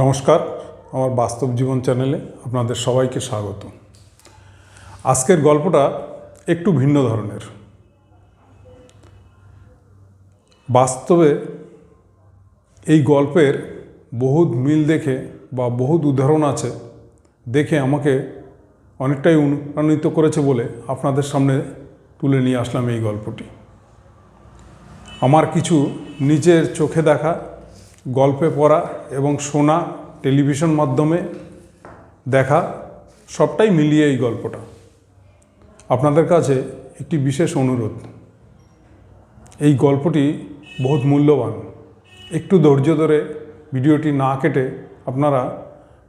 নমস্কার, আমার বাস্তব জীবন চ্যানেলে আপনাদের সবাইকে স্বাগত। আজকের গল্পটা একটু ভিন্ন ধরনের। বাস্তবে এই গল্পের বহুত মিল দেখে বা বহুত উদাহরণ আছে দেখে আমাকে অনেকটাই অনুপ্রাণিত করেছে বলে আপনাদের সামনে তুলে নিয়ে আসলাম এই গল্পটি। আমার কিছু নিজের চোখে দেখা গল্পে পড়া এবং শোনা টেলিভিশন মাধ্যমে দেখা, সবটাই মিলিয়ে এই গল্পটা। আপনাদের কাছে একটি বিশেষ অনুরোধ। এই গল্পটি বহুত মূল্যবান। একটু ধৈর্য ধরে ভিডিওটি না কেটে আপনারা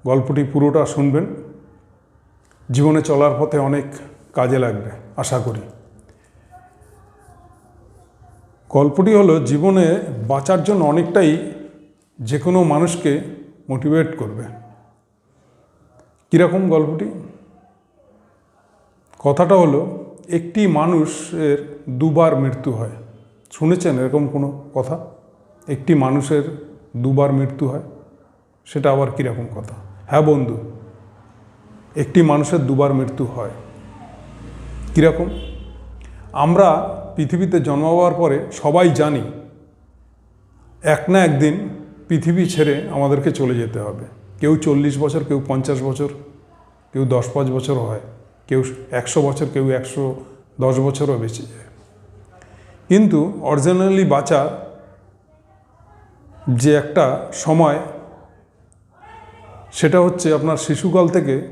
গল্পটি পুরোটা শুনবেন। জীবনে চলার পথে অনেক কাজে লাগবে, আশা করি। গল্পটি হলো, জীবনে বাঁচার জন্য অনেকটাই যে কোনো মানুষকে মোটিভেট করবে। কীরকম গল্পটি? কথাটা হলো, একটি মানুষের দুবার মৃত্যু হয়। শুনেছেন এরকম কোনো কথা? একটি মানুষের দুবার মৃত্যু হয়, সেটা আবার কীরকম কথা? হ্যাঁ বন্ধু, একটি মানুষের দুবার মৃত্যু হয়। কীরকম? আমরা পৃথিবীতে জন্মাবার পরে সবাই জানি, এক না একদিন পৃথিবী ছেড়ে আমাদেরকে চলে যেতে হবে। কেউ চল্লিশ বছর, কেউ পঞ্চাশ বছর, কেউ দশ, পাঁচ বছর হয়। কেউ একশো বছর, কেউ একশো দশ বছরও বেঁচে যায়। কিন্তু অরিজিনালি বাঁচা যে একটা সময়, সেটা হচ্ছে আপনার শিশুকাল থেকে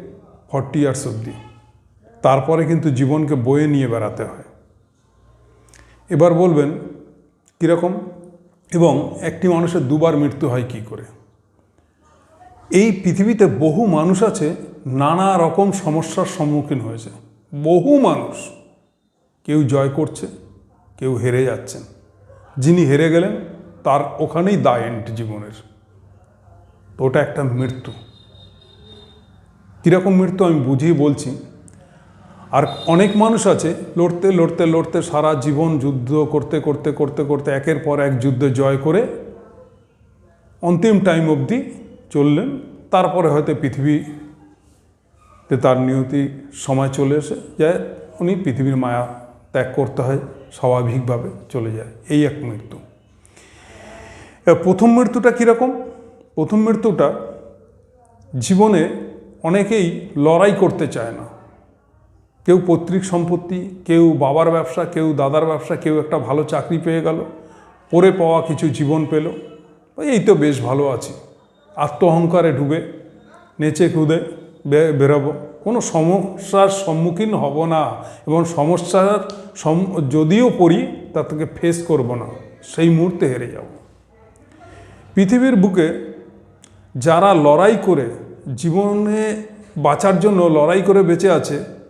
ফর্টি ইয়ার্স অবধি। তারপরে কিন্তু জীবনকে বয়ে নিয়ে বেড়াতে হয়। এবার বলবেন, কীরকম? এবং একটি মানুষের দুবার মৃত্যু হয় কি করে? এই পৃথিবীতে বহু মানুষ আছে, নানা রকম সমস্যার সম্মুখীন হয়েছে। বহু মানুষ। কেউ জয় করছে, কেউ হেরে যাচ্ছেন। যিনি হেরে গেলেন, তার ওখানেই দা এন্ড জীবনের। তো ওটা একটা মৃত্যু। কীরকম মৃত্যু আমি বুঝিয়ে বলছি আর অনেক মানুষ আছে লড়তে লড়তে লড়তে সারা জীবন যুদ্ধ করতে করতে করতে করতে একের পর এক যুদ্ধ জয় করে অন্তিম টাইম অবধি চললেন। তারপরে হয়তো পৃথিবীতে তার নিয়তি সময় চলে এসে যায়, উনি পৃথিবীর মায়া ত্যাগ করতে হয়, স্বাভাবিকভাবে চলে যায়। এই এক মৃত্যু। প্রথম মৃত্যুটা কীরকম? প্রথম মৃত্যুটা জীবনে অনেকেই লড়াই করতে চায় না। কেউ পৈতৃক সম্পত্তি, কেউ বাবার ব্যবসা, কেউ দাদার ব্যবসা, কেউ একটা ভালো চাকরি পেয়ে গেল পরে পাওয়া কিছু জীবন পেল। এই তো বেশ ভালো আছি। আত্ম অহংকারে ডুবে, নেচে কুদে বেরোবো। কোনো সমস্যার সম্মুখীন হব না এবং সমস্যার যদিও পড়ি তা থেকে ফেস করব না। সেই মুহূর্তে হেরে যাব। পৃথিবীর বুকে যারা লড়াই করে, জীবনে বাঁচার জন্য লড়াই করে বেঁচে আছে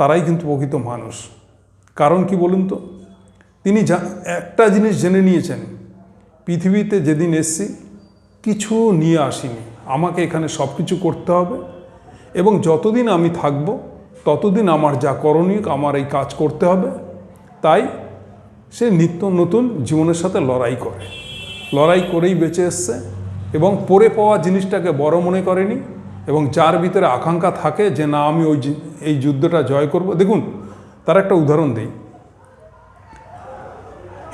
তারাই কিন্তু প্রকৃত মানুষ। কারণ কি বলুন তো? তিনি একটা জিনিস জেনে নিয়েছেন, পৃথিবীতে যেদিন এসছি, কিছু নিয়ে আসিনি। আমাকে এখানে সব কিছু করতে হবে এবং যতদিন আমি থাকব, ততদিন আমার যা করণীয়, আমার এই কাজ করতে হবে। তাই সে নিত্য নতুন জীবনের সাথে লড়াই করে। লড়াই করেই বেঁচে এসছে এবং পরে পাওয়া জিনিসটাকে বড় মনে করেনি। এবং যার ভিতরে আকাঙ্ক্ষা থাকে যে, না, আমি ওই এই যুদ্ধটা জয় করব। দেখুন, তার একটা উদাহরণ দিই।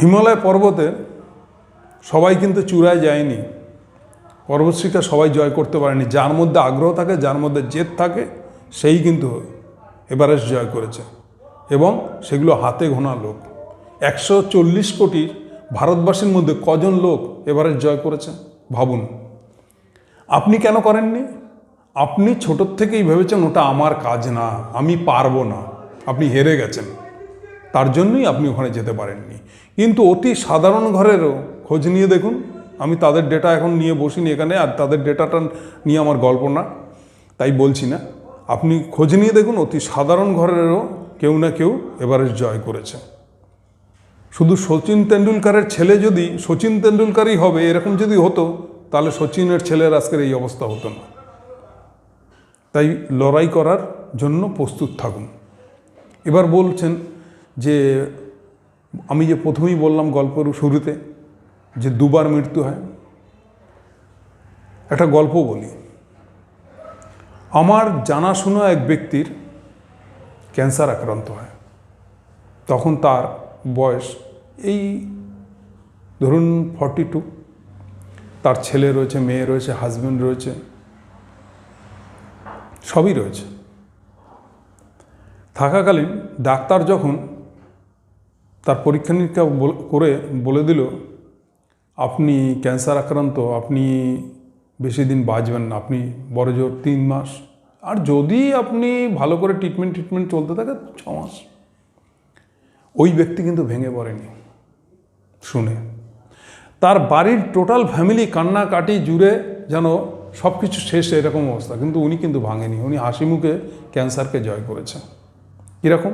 হিমালয় পর্বতে সবাই কিন্তু চূড়ায় যায়নি। পর্বতশিখা সবাই জয় করতে পারেনি। যার মধ্যে আগ্রহ থাকে, যার মধ্যে জেদ থাকে, সেই কিন্তু এভারেস্ট জয় করেছে। এবং সেগুলো হাতে ঘোনা লোক। একশো চল্লিশ কোটি ভারতবাসীর মধ্যে কজন লোক এভারেস্ট জয় করেছে, ভাবুন। আপনি কেন করেননি? আপনি ছোটোর থেকেই ভেবেছেন ওটা আমার কাজ না, আমি পারব না, আপনি হেরে গেছেন। তার জন্যই আপনি ওখানে যেতে পারেননি। কিন্তু অতি সাধারণ ঘরেরও খোঁজ নিয়ে দেখুন, আমি তাদের ডেটা এখন নিয়ে বসিনি এখানে, আর তাদের ডেটাটা নিয়ে আমার গল্প না, তাই বলছি না। আপনি খোঁজ নিয়ে দেখুন, অতি সাধারণ ঘরেরও কেউ না কেউ এভারেস্ট জয় করেছে। শুধু সচিন তেন্ডুলকারের ছেলে যদি, সচিন তেন্ডুলকারই হবে, এরকম যদি হতো, তাহলে সচিনের ছেলের আজকের এই অবস্থা হতো না। তাই লড়াই করার জন্য প্রস্তুত থাকুন। এবার বলছেন যে, আমি যে প্রথমেই বললাম গল্পের শুরুতে যে দুবার মৃত্যু হয়, একটা গল্প বলি। আমার জানাশোনা এক ব্যক্তির ক্যান্সার আক্রান্ত হয়। তখন তার বয়স এই ধরুন ফর্টি টু তার ছেলে রয়েছে, মেয়ে রয়েছে হাজব্যান্ড রয়েছে সবই রয়েছে। থাকাকালীন ডাক্তার যখন তার পরীক্ষা নিরীক্ষা করে বলে দিল, আপনি ক্যান্সার আক্রান্ত, আপনি বেশি দিন বাঁচবেন না, আপনি বড় জোর তিন মাস। আর যদি আপনি ভালো করে ট্রিটমেন্ট ট্রিটমেন্ট চলতে থাকে, ছ মাস। ওই ব্যক্তি কিন্তু ভেঙে পড়েনি। শুনে। তার বাড়ির টোটাল ফ্যামিলি কান্নাকাটি জুড়ে যেন সব কিছু শেষ এরকম অবস্থা। কিন্তু উনি কিন্তু ভাঙেনি। উনি হাসি মুখে ক্যান্সারকে জয় করেছেন। কীরকম?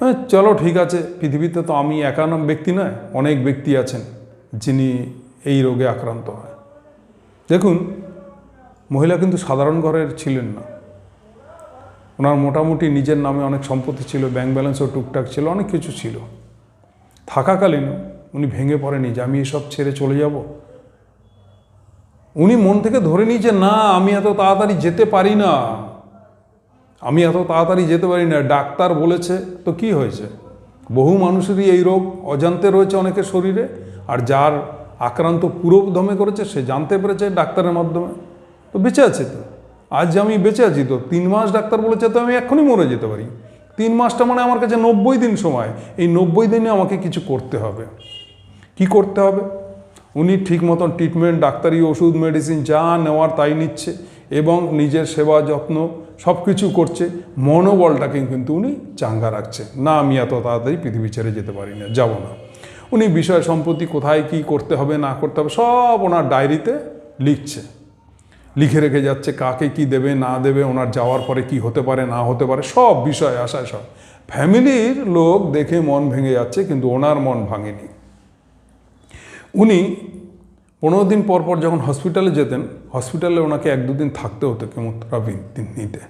হ্যাঁ চলো, ঠিক আছে। পৃথিবীতে তো আমি একা নাম ব্যক্তি নয়, অনেক ব্যক্তি আছেন যিনি এই রোগে আক্রান্ত হয়। দেখুন, মহিলা কিন্তু সাধারণ ঘরের ছিলেন না। ওনার মোটামুটি নিজের নামে অনেক সম্পত্তি ছিল, ব্যাংক ব্যালেন্সও টুকটাক ছিল, অনেক কিছু ছিল। থাকাকালীন উনি ভেঙে পড়েনি যে আমি এসব ছেড়ে চলে যাব? উনি মন থেকে ধরে নিয়েছে, না, আমি এত তাড়াতাড়ি যেতে পারি না। আমি এত তাড়াতাড়ি যেতে পারি না। ডাক্তার বলেছে, তো কি হয়েছে? বহু মানুষেরই এই রোগ অজান্তে রয়েছে অনেকের শরীরে, আর যার আক্রান্ত পুরো দমে করেছে, সে জানতে পেরেছে ডাক্তারের মাধ্যমে। তো বেঁচে আছে তো। আজ আমি বেঁচে আছি তো। তিন মাস ডাক্তার বলেছে, তো আমি এক্ষুনি মরে যেতে পারি। তিন মাসটা মানে আমার কাছে নব্বই দিন সময়। এই নব্বই দিনে আমাকে কিছু করতে হবে। কি করতে হবে? উনি ঠিক মতন ট্রিটমেন্ট ডাক্তারি, ওষুধ মেডিসিন যা নেওয়ার তাই নিচ্ছে এবং নিজের সেবা যত্ন সব কিছু করছে। মনোবলটাকে কিন্তু উনি চাঙ্গা রাখছে না, আমি এত তাড়াতাড়ি পৃথিবী ছেড়ে যেতে পারি না, যাব না। উনি বিষয় সম্পত্তি কোথায়, কি করতে হবে, না করতে হবে, সব ওনার ডায়েরিতে লিখছে। লিখে রেখে যাচ্ছে কাকে কি দেবে, না দেবে, ওনার যাওয়ার পরে কি হতে পারে, না হতে পারে, সব বিষয় আশায় সব। ফ্যামিলির লোক দেখে মন ভেঙে যাচ্ছে, কিন্তু ওনার মন ভাঙেনি। উনি পনেরো দিন পর পর যখন হসপিটালে যেতেন, হসপিটালে ওনাকে এক দুদিন থাকতে হতো কেমোথেরাপি নিতে।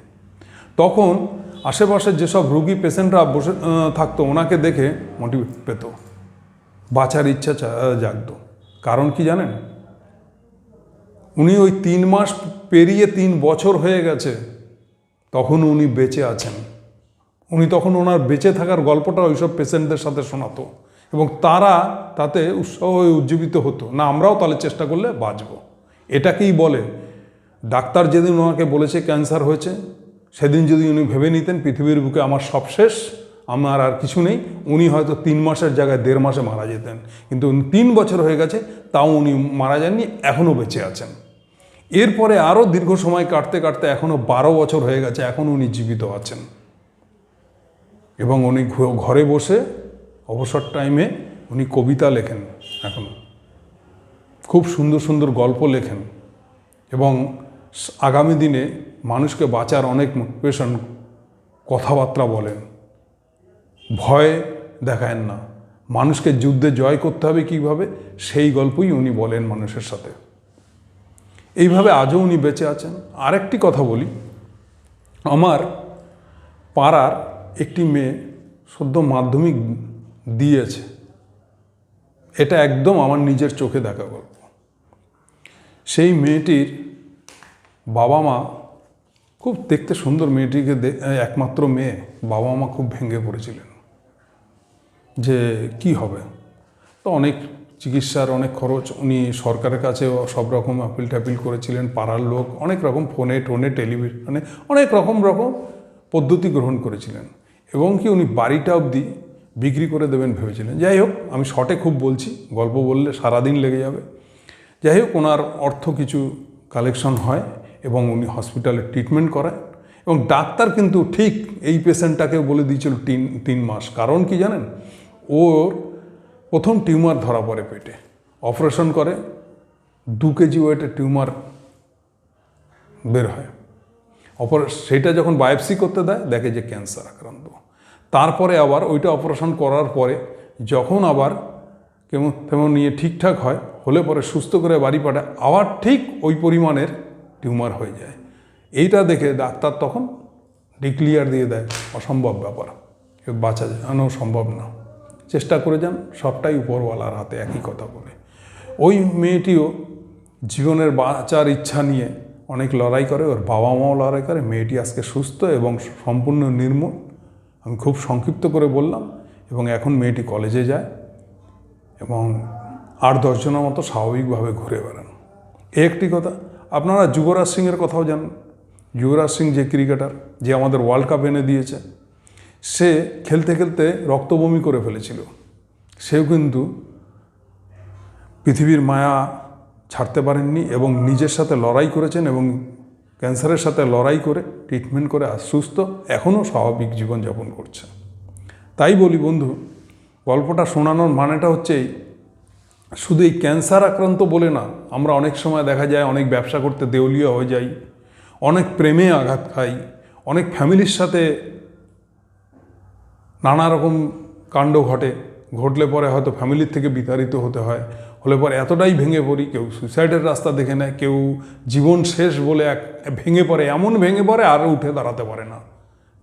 তখন আশেপাশে যেসব রুগী, পেশেন্টরা বসে থাকতো, ওনাকে দেখে মোটিভেট পেত। বাঁচার ইচ্ছা জাগত। কারণ কি জানেন? উনি ওই তিন মাস পেরিয়ে তিন বছর হয়ে গেছে, তখন উনি বেঁচে আছেন। উনি তখন ওনার বেঁচে থাকার গল্পটা ওইসব পেশেন্টদের সাথে শোনাতো। এবং তারা তাতে উৎসাহ হয়ে উজ্জীবিত হতো। না, আমরাও তাহলে চেষ্টা করলে বাঁচব। এটাকেই বলে, ডাক্তার যেদিন ওনাকে বলেছে ক্যান্সার হয়েছে, সেদিন যদি উনি ভেবে নিতেন পৃথিবীর বুকে আমার সব শেষ আমার আর কিছু নেই, উনি হয়তো তিন মাসের জায়গায় দেড় মাসে মারা যেতেন। কিন্তু তিন বছর হয়ে গেছে, তাও উনি মারা যাননি, এখনও বেঁচে আছেন। এরপরে আরও দীর্ঘ সময় কাটতে কাটতে এখনও বারো বছর হয়ে গেছে এখনও উনি জীবিত আছেন। এবং উনি ঘরে বসে অবসর টাইমে উনি কবিতা লেখেন এখন। খুব সুন্দর সুন্দর গল্প লেখেন এবং আগামী দিনে মানুষকে বাঁচার অনেক মোটিভেশন কথাবার্তা বলেন। ভয় দেখায়েন না। মানুষকে যুদ্ধে জয় করতে হবে কীভাবে? সেই গল্পই উনি বলেন মানুষের সাথে। এইভাবে আজও উনি বেঁচে আছেন। আরেকটি কথা বলি। আমার পাড়ার একটি মেয়ে সদ্য মাধ্যমিক দিয়েছে। এটা একদম আমার নিজের চোখে দেখা গল্প। সেই মেয়েটির বাবা মা খুব দেখতে সুন্দর মেয়েটিকে একমাত্র মেয়ে। বাবা মা খুব ভেঙে পড়েছিলেন। যে কি হবে? তো অনেক চিকিৎসার অনেক খরচ, উনি সরকারের কাছেও সব রকম আপিল টাপিল করেছিলেন, পাড়ার লোক, অনেক রকম ফোনে টোনে টেলিভিশনে অনেক রকম রকম পদ্ধতি গ্রহণ করেছিলেন। এবং কি উনি বাড়িটা অবধি বিক্রি করে দেবেন ভেবেছিলেন। যাই হোক, আমি শর্টে খুব বলছি, গল্প বললে সারাদিন লেগে যাবে। যাই হোক, ওনার অর্থ কিছু কালেকশন হয় এবং উনি হসপিটালে ট্রিটমেন্ট করায় এবং ডাক্তার কিন্তু ঠিক এই পেশেন্টটাকে বলে দিয়েছিল তিন তিন মাস। কারণ কি জানেন? ওর প্রথম টিউমার ধরা পড়ে পেটে। অপারেশন করে, দু কেজি ওয়েটে টিউমার বের হয়। অপার সেটা যখন বায়োপসি করতে দেয়, দেখে যে ক্যান্সার আক্রান্ত। তারপরে আবার ওইটা অপারেশন করার পরে যখন আবার কেমন, তেমন নিয়ে ঠিকঠাক হয়, হলে পরে সুস্থ করে বাড়ি পাঠায়, আবার ঠিক ওই পরিমাণের টিউমার হয়ে যায়। এইটা দেখে ডাক্তার তখন ডিক্লিয়ার দিয়ে দেয়, অসম্ভব ব্যাপার, কেউ বাঁচা জানো সম্ভব না। চেষ্টা করে যান, সবটাই উপরওয়ালার হাতে, একই কথা বলে। ওই মেয়েটিও জীবনের বাঁচার ইচ্ছা নিয়ে অনেক লড়াই করে, ওর বাবা মাও লড়াই করে, মেয়েটি আজকে সুস্থ এবং সম্পূর্ণ নির্মূল। আমি খুব সংক্ষিপ্ত করে বললাম, এবং এখন মেয়েটি কলেজে যায়, এবং আট দশজনের মতো স্বাভাবিকভাবে ঘুরে বেড়ান। একটি কথা। আপনারা যুবরাজ সিংয়ের কথাও জানেন। যুবরাজ সিং যে ক্রিকেটার, যে আমাদের ওয়ার্ল্ড কাপ এনে দিয়েছে, সে খেলতে খেলতে রক্তবমি করে ফেলেছিল। সেও কিন্তু পৃথিবীর মায়া ছাড়তে পারেননি এবং নিজের সাথে লড়াই করেছেন এবং ক্যান্সারের সাথে লড়াই করে ট্রিটমেন্ট করে আজ সুস্থ, এখনও স্বাভাবিক জীবনযাপন করছে। তাই বলি বন্ধু, গল্পটা শোনানোর মানেটা হচ্ছে শুধু এই ক্যান্সার আক্রান্ত বলে না, আমরা অনেক সময় দেখা যায় অনেক ব্যবসা করতে দেউলিয়া হয়ে যাই, অনেক প্রেমে আঘাত খাই, অনেক ফ্যামিলির সাথে নানা রকম কাণ্ড ঘটে, ঘটলে পরে হয়তো ফ্যামিলির থেকে বিতাড়িত হতে হয় হলে পরে এতটাই ভেঙে পড়ি, কেউ সুইসাইডের রাস্তা দেখে নেয়, কেউ জীবন শেষ বলে এক ভেঙে পড়ে, এমন ভেঙে পড়ে আর উঠে দাঁড়াতে পারে না।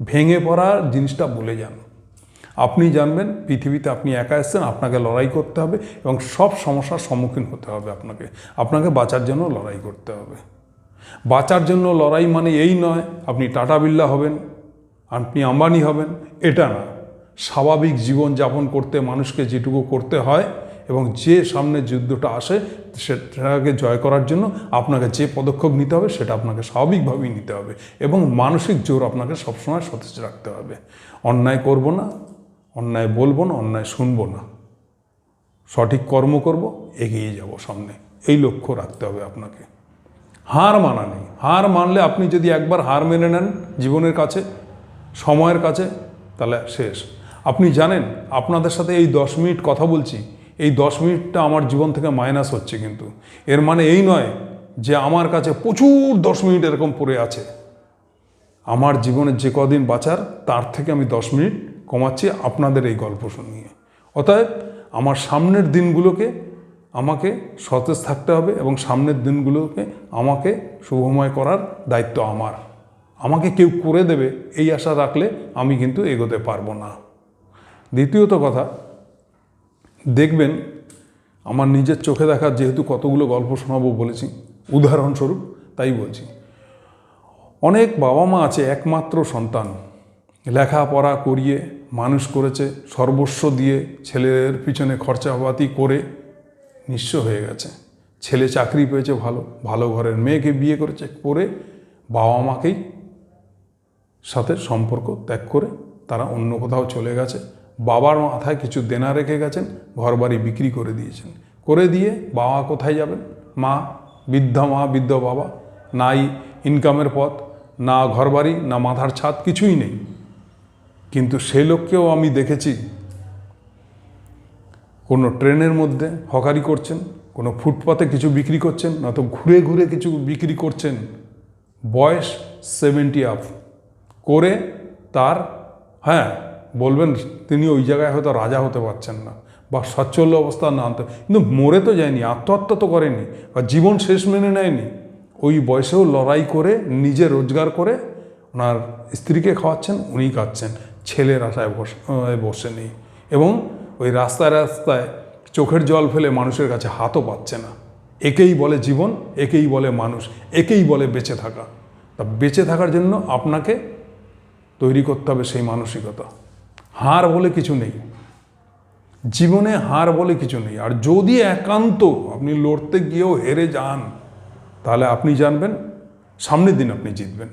ভেঙে পড়ার জিনিসটা বলে যান। আপনি জানবেন, পৃথিবীতে আপনি একা এসছেন, আপনাকে লড়াই করতে হবে এবং সব সমস্যার সম্মুখীন হতে হবে আপনাকে। আপনাকে বাঁচার জন্য লড়াই করতে হবে। বাঁচার জন্য লড়াই মানে এই নয়, আপনি টাটা বিল্লা হবেন, আপনি আম্বানি হবেন, এটা না। স্বাভাবিক জীবন যাপন করতে, মানুষকে যেটুকু করতে হয় এবং যে সামনে যুদ্ধটা আসে সেটাকে জয় করার জন্য আপনাকে যে পদক্ষেপ নিতে হবে, সেটা আপনাকে স্বাভাবিকভাবেই নিতে হবে এবং মানসিক জোর আপনাকে সবসময় সতেজ রাখতে হবে। অন্যায় করব না, অন্যায় বলব না, অন্যায় শুনব না। সঠিক কর্ম করব, এগিয়ে যাব সামনে। এই লক্ষ্য রাখতে হবে আপনাকে। হার মানা নেই। হার মানলে আপনি যদি একবার হার মেনে নেন জীবনের কাছে, সময়ের কাছে, তাহলে শেষ। আপনি জানেন, আপনাদের সাথে এই দশ মিনিট কথা বলছি। এই দশ মিনিটটা আমার জীবন থেকে মাইনাস হচ্ছে কিন্তু। এর মানে এই নয় যে আমার কাছে প্রচুর দশ মিনিট এরকম পড়ে আছে। আমার জীবনের যে কদিন বাঁচার, তার থেকে আমি দশ মিনিট কমাচ্ছি আপনাদের এই গল্প শুনিয়ে। অতএব আমার সামনের দিনগুলোকে আমাকে সতেজ থাকতে হবে এবং সামনের দিনগুলোকে আমাকে শুভময় করার দায়িত্ব আমার। আমাকে কেউ করে দেবে, এই আশা রাখলে আমি কিন্তু এগোতে পারব না। দ্বিতীয়ত কথা দেখবেন আমার নিজের চোখে দেখা যেহেতু কতগুলো গল্প শোনাবো বলেছি, উদাহরণস্বরূপ তাই বলছি। অনেক বাবা মা আছে একমাত্র সন্তান, লেখাপড়া করিয়ে মানুষ করেছে, সর্বস্ব দিয়ে ছেলের পিছনে খরচাপাতি করে নিঃস্ব হয়ে গেছে। ছেলে চাকরি পেয়েছে ভালো ভালো ঘরের মেয়েকে বিয়ে করেছে করে বাবা মাকেই সাথে সম্পর্ক ত্যাগ করে তারা অন্য কোথাও চলে গেছে। বাবার মাথায় কিছু দেনা রেখে গেছেন ঘর বাড়ি বিক্রি করে দিয়েছেন। করে দিয়ে বাবা কোথায় যাবেন? মা, বৃদ্ধা মা, বৃদ্ধ বাবা নাই ইনকামের পথ, না ঘরবাড়ি, না মাথার ছাদ, কিছুই নেই। কিন্তু সে লোককেও আমি দেখেছি। কোনো ট্রেনের মধ্যে হকারি করছেন, কোনো ফুটপাতে কিছু বিক্রি করছেন নয়তো ঘুরে ঘুরে কিছু বিক্রি করছেন। বয়স সেভেন্টি আপ করে তার হ্যাঁ বলবেন, তিনি ওই জায়গায় হয়তো রাজা হতে পারছেন না বা সচ্ছল্য অবস্থা না আনতে। কিন্তু মরে তো যায়নি, আত্মহত্যা তো করেনি বা জীবন শেষ মেনে নেয়নি। ওই বয়সেও লড়াই করে, নিজে রোজগার করে ওনার স্ত্রীকে খাওয়াচ্ছেন উনি খাচ্ছেন, ছেলের আশায় বসে বসে নেই এবং ওই রাস্তায় রাস্তায় চোখের জল ফেলে মানুষের কাছে হাতও পাচ্ছে না। একেই বলে জীবন, একেই বলে মানুষ, একেই বলে বেঁচে থাকা। তা বেঁচে থাকার জন্য আপনাকে তৈরি করতে হবে সেই মানসিকতা। হার বলে কিছু নেই। জীবনে হার বলে কিছু নেই। আর যদি একান্ত আপনি লড়তে গিয়েও হেরে যান, তাহলে আপনি জানবেন, সামনের দিন আপনি জিতবেন।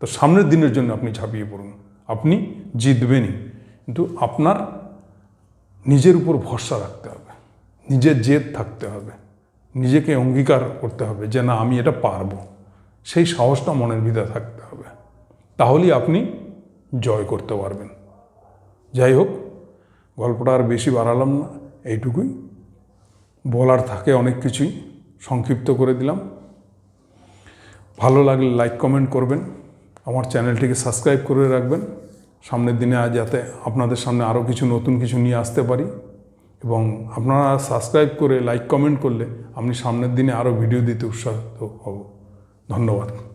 তো সামনের দিনের জন্য আপনি ঝাঁপিয়ে পড়ুন। আপনি জিতবেনই। কিন্তু আপনার নিজের উপর ভরসা রাখতে হবে। নিজের জেদ থাকতে হবে। নিজেকে অঙ্গীকার করতে হবে যে, না, আমি এটা পারব। সেই সাহসটা মনের ভিতরে থাকতে হবে। তাহলেই আপনি জয় করতে পারবেন। যাই হোক, গল্পটা আর বেশি বাড়ালাম না, এইটুকুই। বলার থাকে অনেক কিছুই, সংক্ষিপ্ত করে দিলাম। ভালো লাগলে লাইক, কমেন্ট করবেন, আমার চ্যানেলটিকে সাবস্ক্রাইব করে রাখবেন। সামনের দিনে আজ যাতে আপনাদের সামনে আরও কিছু নতুন কিছু নিয়ে আসতে পারি। এবং আপনারা সাবস্ক্রাইব করে লাইক, কমেন্ট করলে আমি সামনের দিনে আরও ভিডিও দিতে উৎসাহিত হব। ধন্যবাদ।